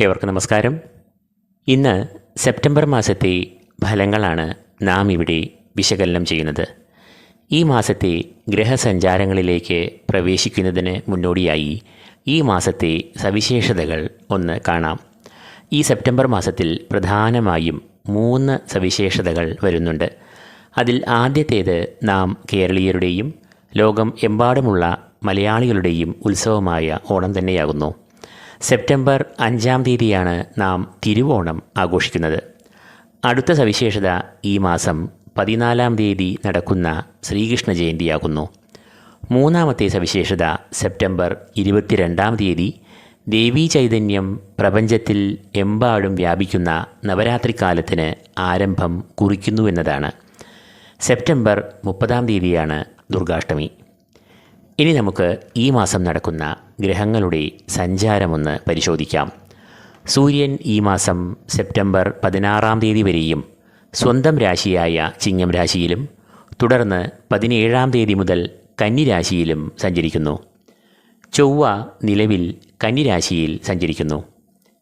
ഏവർക്കും നമസ്കാരം. ഇന്ന് സെപ്റ്റംബർ മാസത്തെ ഫലങ്ങളാണ് നാം ഇവിടെ വിശകലനം ചെയ്യുന്നത്. ഈ മാസത്തെ ഗ്രഹസഞ്ചാരങ്ങളിലേക്ക് പ്രവേശിക്കുന്നതിന് മുന്നോടിയായി ഈ മാസത്തെ സവിശേഷതകൾ ഒന്ന് കാണാം. ഈ സെപ്റ്റംബർ മാസത്തിൽ പ്രധാനമായും മൂന്ന് സവിശേഷതകൾ വരുന്നുണ്ട്. അതിൽ ആദ്യത്തേത് നാം കേരളീയരുടെയും ലോകം എമ്പാടുമുള്ള മലയാളികളുടെയും ഉത്സവമായ ഓണം തന്നെയാകുന്നു. സെപ്റ്റംബർ അഞ്ചാം തീയതിയാണ് നാം തിരുവോണം ആഘോഷിക്കുന്നത്. അടുത്ത സവിശേഷത ഈ മാസം പതിനാലാം തീയതി നടക്കുന്ന ശ്രീകൃഷ്ണ ജയന്തിയാകുന്നു മൂന്നാമത്തെ സവിശേഷത സെപ്റ്റംബർ ഇരുപത്തിരണ്ടാം തീയതി ദേവീ ചൈതന്യം പ്രപഞ്ചത്തിൽ എമ്പാടും വ്യാപിക്കുന്ന നവരാത്രി കാലത്തിന് ആരംഭം കുറിക്കുന്നുവെന്നതാണ് സെപ്റ്റംബർ മുപ്പതാം തീയതിയാണ് ദുർഗാഷ്ടമി. ഇനി നമുക്ക് ഈ മാസം നടക്കുന്ന ഗ്രഹങ്ങളുടെ സഞ്ചാരമൊന്ന് പരിശോധിക്കാം. സൂര്യൻ ഈ മാസം സെപ്റ്റംബർ പതിനാറാം തീയതി വരെയും സ്വന്തം രാശിയായ ചിങ്ങം രാശിയിലും തുടർന്ന് പതിനേഴാം തീയതി മുതൽ കന്നിരാശിയിലും സഞ്ചരിക്കുന്നു. ചൊവ്വ നിലവിൽ കന്നിരാശിയിൽ സഞ്ചരിക്കുന്നു.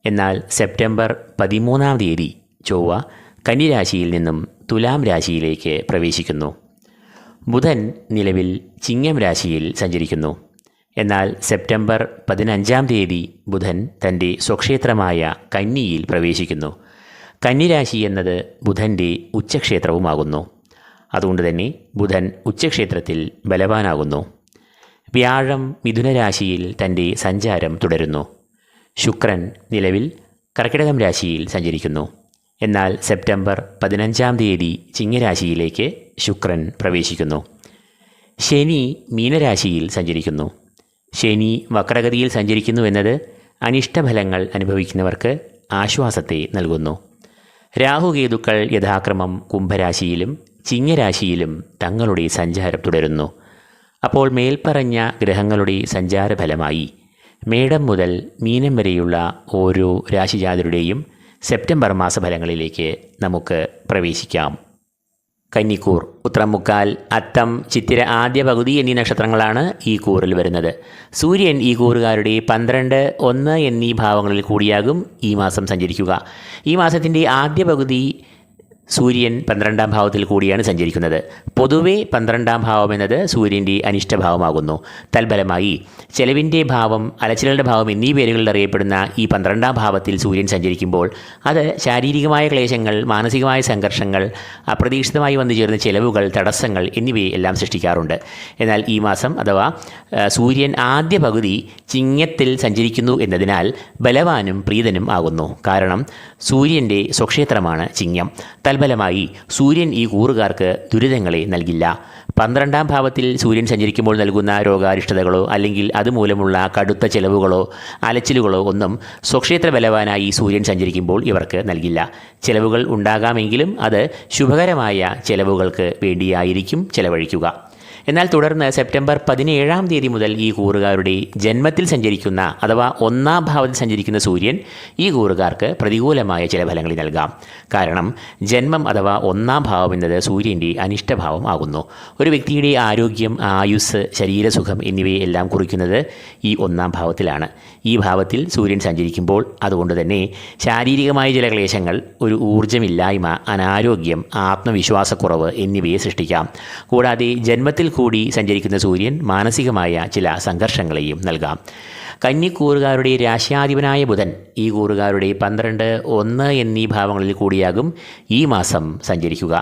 എന്നാൽ സെപ്റ്റംബർ പതിമൂന്നാം തീയതി ചൊവ്വ കന്നിരാശിയിൽ നിന്നും തുലാം രാശിയിലേക്ക് പ്രവേശിക്കുന്നു. ബുധൻ നിലവിൽ ചിങ്ങം രാശിയിൽ സഞ്ചരിക്കുന്നു. എന്നാൽ സെപ്റ്റംബർ പതിനഞ്ചാം തീയതി ബുധൻ തന്റെ സ്വക്ഷേത്രമായ കന്നിയിൽ പ്രവേശിക്കുന്നു. കന്നിരാശി എന്നത് ബുധന്റെ ഉച്ചക്ഷേത്രവുമാകുന്നു. അതുകൊണ്ട് തന്നെ ബുധൻ ഉച്ചക്ഷേത്രത്തിൽ ബലവാനാകുന്നു. വ്യാഴം മിഥുനരാശിയിൽ തന്റെ സഞ്ചാരം തുടരുന്നു. ശുക്രൻ നിലവിൽ കർക്കിടകം രാശിയിൽ സഞ്ചരിക്കുന്നു. എന്നാൽ സെപ്റ്റംബർ പതിനഞ്ചാം തീയതി ചിങ്ങരാശിയിലേക്ക് ശുക്രൻ പ്രവേശിക്കുന്നു. ശനി മീനരാശിയിൽ സഞ്ചരിക്കുന്നു. ശനി വക്രഗതിയിൽ സഞ്ചരിക്കുന്നു എന്നത് അനിഷ്ടഫലങ്ങൾ അനുഭവിക്കുന്നവർക്ക് ആശ്വാസത്തെ നൽകുന്നു. രാഹുകേതുക്കൾ യഥാക്രമം കുംഭരാശിയിലും ചിങ്ങരാശിയിലും തങ്ങളുടെ സഞ്ചാരം തുടരുന്നു. അപ്പോൾ മേൽപ്പറഞ്ഞ ഗ്രഹങ്ങളുടെ സഞ്ചാരഫലമായി മേടം മുതൽ മീനം വരെയുള്ള ഓരോ രാശിജാതരുടെയും സെപ്റ്റംബർ മാസഫലങ്ങളിലേക്ക് നമുക്ക് പ്രവേശിക്കാം. കന്നിക്കൂർ ഉത്രമുക്കാൽ അത്തം ചിത്തിര ആദ്യ പകുതി എന്നീ നക്ഷത്രങ്ങളാണ് ഈ കൂറിൽ വരുന്നത്. സൂര്യൻ ഈ കൂറുകാരുടെ പന്ത്രണ്ട് ഒന്ന് എന്നീ ഭാവങ്ങളിൽ കൂടിയാകും ഈ മാസം സഞ്ചരിക്കുക. ഈ മാസത്തിന്റെ ആദ്യ പകുതി സൂര്യൻ പന്ത്രണ്ടാം ഭാവത്തിൽ കൂടിയാണ് സഞ്ചരിക്കുന്നത്. പൊതുവെ പന്ത്രണ്ടാം ഭാവം എന്നത് സൂര്യന്റെ അനിഷ്ടഭാവമാകുന്നു തൽഫലമായി ചെലവിന്റെ ഭാവം അലച്ചിലുടെ ഭാവം എന്നീ പേരുകളിൽ അറിയപ്പെടുന്ന ഈ പന്ത്രണ്ടാം ഭാവത്തിൽ സൂര്യൻ സഞ്ചരിക്കുമ്പോൾ അത് ശാരീരികമായ ക്ലേശങ്ങൾ മാനസികമായ സംഘർഷങ്ങൾ അപ്രതീക്ഷിതമായി വന്നു ചേർന്ന ചെലവുകൾ തടസ്സങ്ങൾ എന്നിവയെ എല്ലാം സൃഷ്ടിക്കാറുണ്ട്. എന്നാൽ ഈ മാസം അഥവാ സൂര്യൻ ആദ്യ പകുതി ചിങ്ങത്തിൽ സഞ്ചരിക്കുന്നു എന്നതിനാൽ ബലവാനും പ്രീതനും ആകുന്നു. കാരണം സൂര്യന്റെ സ്വക്ഷേത്രമാണ് ചിങ്ങം. തൽഫലമായി സൂര്യൻ ഈ കൂറുകാർക്ക് ദുരിതങ്ങളെ നൽകില്ല. പന്ത്രണ്ടാം ഭാവത്തിൽ സൂര്യൻ സഞ്ചരിക്കുമ്പോൾ നൽകുന്ന രോഗാരിഷ്ടതകളോ അല്ലെങ്കിൽ അതുമൂലമുള്ള കടുത്ത ചെലവുകളോ അലച്ചിലുകളോ ഒന്നും സ്വക്ഷേത്ര ബലവാനായി സൂര്യൻ സഞ്ചരിക്കുമ്പോൾ ഇവർക്ക് നൽകില്ല. ചെലവുകൾ ഉണ്ടാകാമെങ്കിലും അത് ശുഭകരമായ ചെലവുകൾക്ക് വേണ്ടിയായിരിക്കും ചെലവഴിക്കുക. എന്നാൽ തുടർന്ന് സെപ്റ്റംബർ പതിനേഴാം തീയതി മുതൽ ഈ കൂറുകാരുടെ ജന്മത്തിൽ സഞ്ചരിക്കുന്ന അഥവാ ഒന്നാം ഭാവത്തിൽ സഞ്ചരിക്കുന്ന സൂര്യൻ ഈ കൂറുകാർക്ക് പ്രതികൂലമായ ചില ഫലങ്ങൾ നൽകാം. കാരണം ജന്മം അഥവാ ഒന്നാം ഭാവം എന്നത് സൂര്യന്റെ അനിഷ്ടഭാവം ആകുന്നു. ഒരു വ്യക്തിയുടെ ആരോഗ്യം ആയുസ് ശരീരസുഖം എന്നിവയെല്ലാം കുറിക്കുന്നത് ഈ ഒന്നാം ഭാവത്തിലാണ്. ഈ ഭാവത്തിൽ സൂര്യൻ സഞ്ചരിക്കുമ്പോൾ അതുകൊണ്ട് തന്നെ ശാരീരികമായ ചില ക്ലേശങ്ങൾ ഒരു ഊർജമില്ലായ്മ അനാരോഗ്യം ആത്മവിശ്വാസക്കുറവ് എന്നിവയെ സൃഷ്ടിക്കാം. കൂടാതെ ജന്മത്തിൽ കൂടി സഞ്ചരിക്കുന്ന സൂര്യൻ മാനസികമായ ചില സംഘർഷങ്ങളെയും നൽകാം. കന്നിക്കൂറുകാരുടെ രാശ്യാധിപനായ ബുധൻ ഈ കൂറുകാരുടെ പന്ത്രണ്ട് ഒന്ന് എന്നീ ഭാവങ്ങളിൽ കൂടിയാകും ഈ മാസം സഞ്ചരിക്കുക.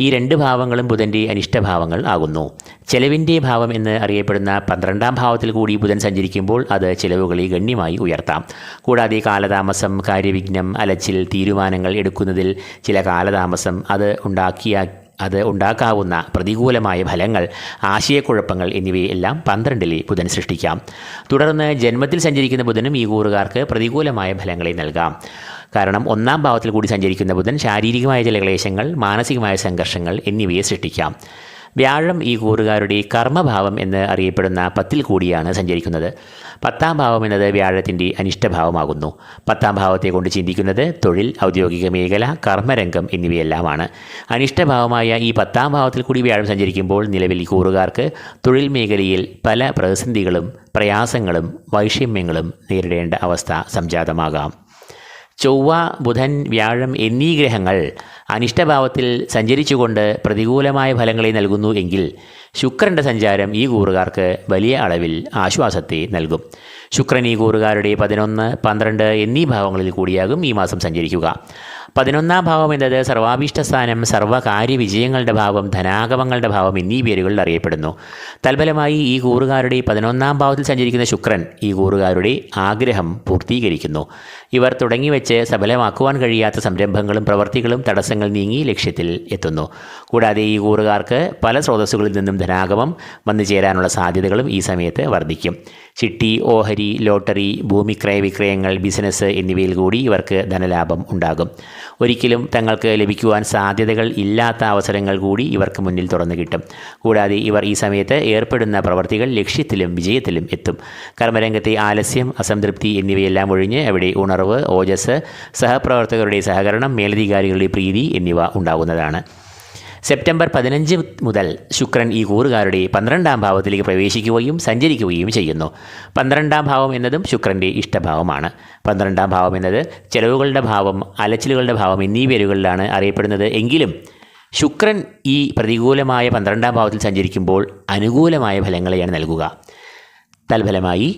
ഈ രണ്ട് ഭാവങ്ങളും ബുധന്റെ അനിഷ്ടഭാവങ്ങൾ ആകുന്നു. ചെലവിന്റെ ഭാവം എന്ന് അറിയപ്പെടുന്ന പന്ത്രണ്ടാം ഭാവത്തിൽ കൂടി ബുധൻ സഞ്ചരിക്കുമ്പോൾ അത് ചെലവുകളെ ഗണ്യമായി ഉയർത്താം. കൂടാതെ കാലതാമസം കാര്യവിഘ്നം അലച്ചിൽ തീരുമാനങ്ങൾ എടുക്കുന്നതിൽ ചില കാലതാമസം അത് ഉണ്ടാക്കിയ അത് ഉണ്ടാക്കാവുന്ന പ്രതികൂലമായ ഫലങ്ങൾ ആശയക്കുഴപ്പങ്ങൾ എന്നിവയെല്ലാം പന്ത്രണ്ടിലെ ബുധൻ സൃഷ്ടിക്കാം. തുടർന്ന് ജന്മത്തിൽ സഞ്ചരിക്കുന്ന ബുധനും ഈ കൂറുകാർക്ക് പ്രതികൂലമായ ഫലങ്ങളെ നൽകാം. കാരണം ഒന്നാം ഭാവത്തിൽ കൂടി സഞ്ചരിക്കുന്ന ബുധൻ ശാരീരികമായ ചില ക്ലേശങ്ങൾ മാനസികമായ സംഘർഷങ്ങൾ എന്നിവയെ സൃഷ്ടിക്കാം. വ്യാഴം ഈ കൂറുകാരുടെ കർമ്മഭാവം എന്ന് അറിയപ്പെടുന്ന പത്തിൽ കൂടിയാണ് സഞ്ചരിക്കുന്നത്. പത്താം ഭാവം എന്നത് വ്യാഴത്തിന്റെ അനിഷ്ടഭാവമാകുന്നു. പത്താം ഭാവത്തെ കൊണ്ട് ചിന്തിക്കുന്നത് തൊഴിൽ ഔദ്യോഗിക മേഖല കർമ്മരംഗം എന്നിവയെല്ലാമാണ്. അനിഷ്ടഭാവമായ ഈ പത്താം ഭാവത്തിൽ കൂടി വ്യാഴം സഞ്ചരിക്കുമ്പോൾ നിലവിൽ കൂറുകാർക്ക് തൊഴിൽ മേഖലയിൽ പല പ്രതിസന്ധികളും പ്രയാസങ്ങളും വൈഷമ്യങ്ങളും നേരിടേണ്ട അവസ്ഥ സംജാതമാകാം. ചൊവ്വ ബുധൻ വ്യാഴം എന്നീ ഗ്രഹങ്ങൾ അനിഷ്ടഭാവത്തിൽ സഞ്ചരിച്ചുകൊണ്ട് പ്രതികൂലമായ ഫലങ്ങളെ നൽകുന്നു എങ്കിൽ ശുക്രന്റെ സഞ്ചാരം ഈ കൂറുകാർക്ക് വലിയ അളവിൽ ആശ്വാസത്തെ നൽകും. ശുക്രൻ ഈ കൂറുകാരുടെ പതിനൊന്ന് പന്ത്രണ്ട് എന്നീ ഭാവങ്ങളിൽ കൂടിയാകും ഈ മാസം സഞ്ചരിക്കുക. പതിനൊന്നാം ഭാവം എന്നത് സർവാഭീഷ്ടസ്ഥാനം സർവകാര്യ വിജയങ്ങളുടെ ഭാവം ധനാഗമങ്ങളുടെ ഭാവം എന്നീ പേരുകളിൽ അറിയപ്പെടുന്നു. തൽഫലമായി ഈ കൂറുകാരുടെ പതിനൊന്നാം ഭാവത്തിൽ സഞ്ചരിക്കുന്ന ശുക്രൻ ഈ കൂറുകാരുടെ ആഗ്രഹം പൂർത്തീകരിക്കുന്നു. ഇവർ തുടങ്ങിവെച്ച് സഫലമാക്കുവാൻ കഴിയാത്ത സംരംഭങ്ങളും പ്രവൃത്തികളും തടസ്സങ്ങൾ നീങ്ങി ലക്ഷ്യത്തിൽ എത്തുന്നു. കൂടാതെ ഈ കൂറുകാർക്ക് പല സ്രോതസ്സുകളിൽ നിന്നും ധനാഗമം വന്നു ചേരാനുള്ള സാധ്യതകളും ഈ സമയത്ത് വർദ്ധിക്കും. ചിട്ടി ഓഹരി ലോട്ടറി ഭൂമി ക്രയവിക്രയങ്ങൾ ബിസിനസ് എന്നിവയിൽ കൂടി ഇവർക്ക് ധനലാഭം ഉണ്ടാകും. ഒരിക്കലും തങ്ങൾക്ക് ലഭിക്കുവാൻ സാധ്യതകൾ ഇല്ലാത്ത അവസരങ്ങൾ കൂടി ഇവർക്ക് മുന്നിൽ തുറന്നു കിട്ടും. കൂടാതെ ഇവർ ഈ സമയത്ത് ഏർപ്പെടുന്ന പ്രവർത്തികൾ ലക്ഷ്യത്തിലും വിജയത്തിലും എത്തും. കർമ്മരംഗത്തെ ആലസ്യം അസംതൃപ്തി എന്നിവയെല്ലാം ഒഴിഞ്ഞ് അവിടെ ഉണർവ് ഓജസ് സഹപ്രവർത്തകരുടെ സഹകരണം മേലധികാരികളുടെ പ്രീതി എന്നിവ ഉണ്ടാകുന്നതാണ്. സെപ്റ്റംബർ പതിനഞ്ച് മുതൽ ശുക്രൻ ഈ കൂറുകാരുടെ പന്ത്രണ്ടാം ഭാവത്തിലേക്ക് പ്രവേശിക്കുകയും സഞ്ചരിക്കുകയും ചെയ്യുന്നു. പന്ത്രണ്ടാം ഭാവം എന്നതും ശുക്രന്റെ ഇഷ്ടഭാവമാണ്. പന്ത്രണ്ടാം ഭാവം എന്നത് ചെലവുകളുടെ ഭാവം അലച്ചിലുകളുടെ ഭാവം എന്നീ പേരുകളിലാണ് അറിയപ്പെടുന്നത്. എങ്കിലും ശുക്രൻ ഈ പ്രതികൂലമായ പന്ത്രണ്ടാം ഭാവത്തിൽ സഞ്ചരിക്കുമ്പോൾ അനുകൂലമായ ഫലങ്ങളെയാണ് നൽകുക. തൽഫലമായി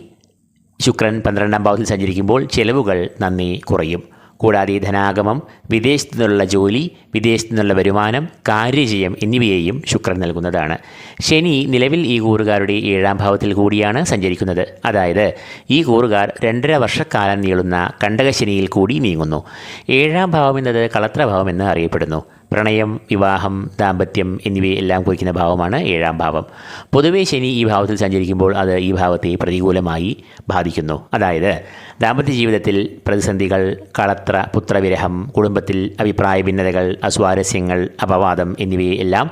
ശുക്രൻ പന്ത്രണ്ടാം ഭാവത്തിൽ സഞ്ചരിക്കുമ്പോൾ ചെലവുകൾ നന്ദി കുറയും. കൂടാതെ ധനാഗമം വിദേശത്തു നിന്നുള്ള ജോലി വിദേശത്തു നിന്നുള്ള വരുമാനം കാര്യജയം എന്നിവയെയും ശുക്രൻ നൽകുന്നതാണ്. ശനി നിലവിൽ ഈ കൂറുകാരുടെ ഏഴാം ഭാവത്തിൽ കൂടിയാണ് സഞ്ചരിക്കുന്നത്. അതായത് ഈ കൂറുകാർ രണ്ടര വർഷക്കാലം നീളുന്ന കണ്ടകശനിയിൽ കൂടി നീങ്ങുന്നു. ഏഴാം ഭാവം എന്നത് കളത്രഭാവം എന്ന് അറിയപ്പെടുന്നു. പ്രണയം വിവാഹം ദാമ്പത്യം എന്നിവയെല്ലാം കുറിക്കുന്ന ഭാവമാണ് ഏഴാം ഭാവം. പൊതുവേ ശനി ഈ ഭാവത്തിൽ സഞ്ചരിക്കുമ്പോൾ അത് ഈ ഭാവത്തെ പ്രതികൂലമായി ബാധിക്കുന്നു. അതായത് ദാമ്പത്യ ജീവിതത്തിൽ പ്രതിസന്ധികൾ കളത്ര പുത്രവിരഹം കുടുംബത്തിൽ അഭിപ്രായ ഭിന്നതകൾ അസ്വാരസ്യങ്ങൾ അപവാദം എന്നിവയെല്ലാം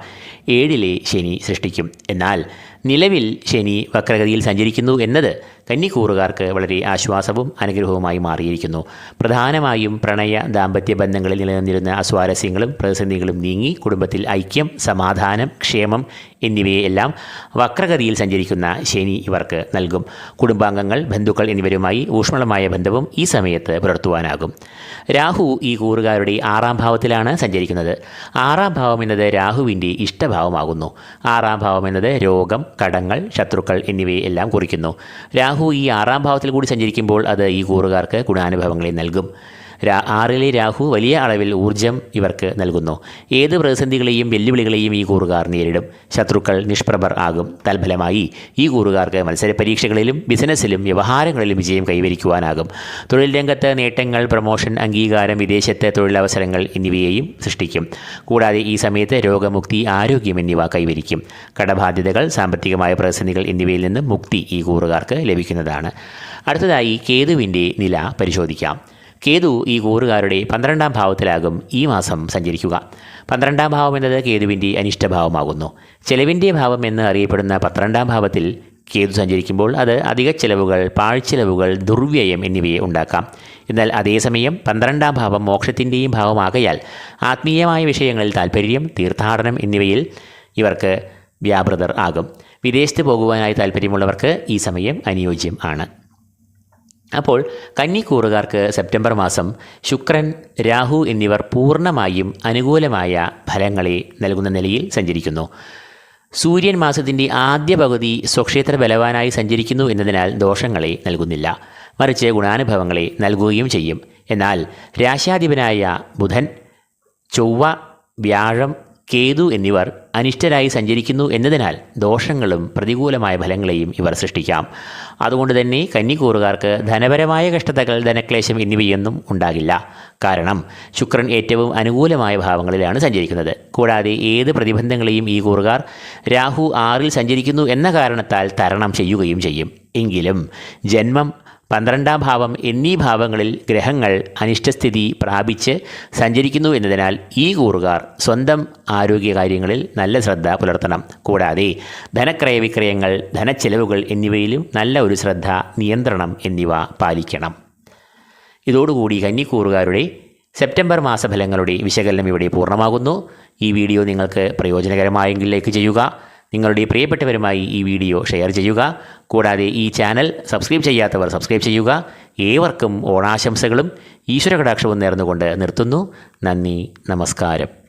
ഏഴിലെ ശനി സൃഷ്ടിക്കും. എന്നാൽ നിലവിൽ ശനി വക്രഗതിയിൽ സഞ്ചരിക്കുന്നു എന്നത് കന്നിക്കൂറുകാർക്ക് വളരെ ആശ്വാസവും അനുഗ്രഹവുമായി മാറിയിരിക്കുന്നു. പ്രധാനമായും പ്രണയ ദാമ്പത്യ ബന്ധങ്ങളിൽ നിലനിന്നിരുന്ന അസ്വാരസ്യങ്ങളും പ്രതിസന്ധികളും നീങ്ങി കുടുംബത്തിൽ ഐക്യം സമാധാനം ക്ഷേമം എന്നിവയെല്ലാം വക്രഗതിയിൽ സഞ്ചരിക്കുന്ന ശനി ഇവർക്ക് നൽകും. കുടുംബാംഗങ്ങൾ ബന്ധുക്കൾ എന്നിവരുമായി ഊഷ്മളമായ ബന്ധവും ഈ സമയത്ത് പുലർത്തുവാനാകും. രാഹു ഈ കൂറുകാരുടെ ആറാം ഭാവത്തിലാണ് സഞ്ചരിക്കുന്നത്. ആറാം ഭാവം എന്നത് രാഹുവിന്റെ ഇഷ്ടഭാവമാകുന്നു. ആറാം ഭാവം എന്നത് രോഗം കടങ്ങൾ ശത്രുക്കൾ എന്നിവയെ എല്ലാം കുറിക്കുന്നു. രാഹു ഈ ആറാം ഭാവത്തിൽ കൂടി സഞ്ചരിക്കുമ്പോൾ അത് ഈ കൂറുകാർക്ക് ഗുണാനുഭവങ്ങളെ നൽകും. ആറിലെ രാഹു വലിയ അളവിൽ ഊർജം ഇവർക്ക് നൽകുന്നു. ഏത് പ്രതിസന്ധികളെയും വെല്ലുവിളികളെയും ഈ കൂറുകാർ നേരിടും. ശത്രുക്കൾ നിഷ്പ്രഭർ ആകും. തൽഫലമായി ഈ കൂറുകാർക്ക് മത്സര പരീക്ഷകളിലും ബിസിനസ്സിലും വ്യവഹാരങ്ങളിലും വിജയം കൈവരിക്കുവാനാകും. തൊഴിൽ രംഗത്ത് നേട്ടങ്ങൾ പ്രൊമോഷൻ അംഗീകാരം വിദേശത്തെ തൊഴിലവസരങ്ങൾ എന്നിവയെയും സൃഷ്ടിക്കും. കൂടാതെ ഈ സമയത്ത് രോഗമുക്തി ആരോഗ്യം എന്നിവ കൈവരിക്കും. കടബാധ്യതകൾ സാമ്പത്തികമായ പ്രതിസന്ധികൾ എന്നിവയിൽ നിന്ന് മുക്തി ഈ കൂറുകാർക്ക് ലഭിക്കുന്നതാണ്. അടുത്തതായി കേതുവിന്റെ നില പരിശോധിക്കാം. കേതു ഈ കൂറുകാരുടെ പന്ത്രണ്ടാം ഭാവത്തിലാകും ഈ മാസം സഞ്ചരിക്കുക. പന്ത്രണ്ടാം ഭാവം എന്നത് കേതുവിന്റെ അനിഷ്ടഭാവമാകുന്നു. ചെലവിന്റെ ഭാവം എന്ന് അറിയപ്പെടുന്ന പന്ത്രണ്ടാം ഭാവത്തിൽ കേതു സഞ്ചരിക്കുമ്പോൾ അത് അധിക ചെലവുകൾ പാഴ്ചെലവുകൾ ദുർവ്യയം എന്നിവയെ ഉണ്ടാക്കാം. എന്നാൽ അതേസമയം പന്ത്രണ്ടാം ഭാവം മോക്ഷത്തിന്റെയും ഭാവമാകയാൽ ആത്മീയമായ വിഷയങ്ങളിൽ താല്പര്യം തീർത്ഥാടനം എന്നിവയിൽ ഇവർക്ക് വ്യാപൃതർ ആകും. വിദേശത്ത് പോകുവാനായി താല്പര്യമുള്ളവർക്ക് ഈ സമയം അനുയോജ്യം ആണ്. അപ്പോൾ കന്നിക്കൂറുകാർക്ക് സെപ്റ്റംബർ മാസം ശുക്രൻ രാഹു എന്നിവർ പൂർണമായും അനുകൂലമായ ഫലങ്ങളെ നൽകുന്ന നിലയിൽ സഞ്ചരിക്കുന്നു. സൂര്യൻ മാസത്തിന്റെ ആദ്യ പകുതി സ്വക്ഷേത്ര ബലവാനായി സഞ്ചരിക്കുന്നു എന്നതിനാൽ ദോഷങ്ങളെ നൽകുന്നില്ല. മറിച്ച് ഗുണാനുഭവങ്ങളെ നൽകുകയും ചെയ്യും. എന്നാൽ രാശാധിപനായ ബുധൻ ചൊവ്വ വ്യാഴം കേതു എന്നിവർ അനിഷ്ടരായി സഞ്ചരിക്കുന്നു എന്നതിനാൽ ദോഷങ്ങളും പ്രതികൂലമായ ഫലങ്ങളെയും ഇവർ സൃഷ്ടിക്കാം. അതുകൊണ്ട് തന്നെ കന്നിക്കൂറുകാർക്ക് ധനപരമായ കഷ്ടതകൾ ധനക്ലേശം എന്നിവയൊന്നും ഉണ്ടാകില്ല. കാരണം ശുക്രൻ ഏറ്റവും അനുകൂലമായ ഭാവങ്ങളിലാണ് സഞ്ചരിക്കുന്നത്. കൂടാതെ ഏത് പ്രതിബന്ധങ്ങളെയും ഈ കൂറുകാർ രാഹു ആറിൽ സഞ്ചരിക്കുന്നു എന്ന കാരണത്താൽ തരണം ചെയ്യുകയും ചെയ്യും. എങ്കിലും ജന്മം പന്ത്രണ്ടാം ഭാവം എന്നീ ഭാവങ്ങളിൽ ഗ്രഹങ്ങൾ അനിഷ്ടസ്ഥിതി പ്രാപിച്ച് സഞ്ചരിക്കുന്നു എന്നതിനാൽ ഈ കൂറുകാർ സ്വന്തം ആരോഗ്യകാര്യങ്ങളിൽ നല്ല ശ്രദ്ധ പുലർത്തണം. കൂടാതെ ധനക്രയ വിക്രയങ്ങൾ ധനച്ചെലവുകൾ എന്നിവയിലും നല്ല ഒരു ശ്രദ്ധ നിയന്ത്രണം എന്നിവ പാലിക്കണം. ഇതോടുകൂടി കന്നിക്കൂറുകാരുടെ സെപ്റ്റംബർ മാസഫലങ്ങളുടെ വിശകലനം ഇവിടെ പൂർണമാകുന്നു. ഈ വീഡിയോ നിങ്ങൾക്ക് പ്രയോജനകരമായെങ്കിൽ ലൈക്ക് ചെയ്യുക. നിങ്ങളുടെ പ്രിയപ്പെട്ടവരുമായി ഈ വീഡിയോ ഷെയർ ചെയ്യുക. കൂടാതെ ഈ ചാനൽ സബ്സ്ക്രൈബ് ചെയ്യാത്തവർ സബ്സ്ക്രൈബ് ചെയ്യുക. ഏവർക്കും ഓണാശംസകളും ഈശ്വര കടാക്ഷവും നേർന്നുകൊണ്ട് നിർത്തുന്നു. നന്ദി നമസ്കാരം.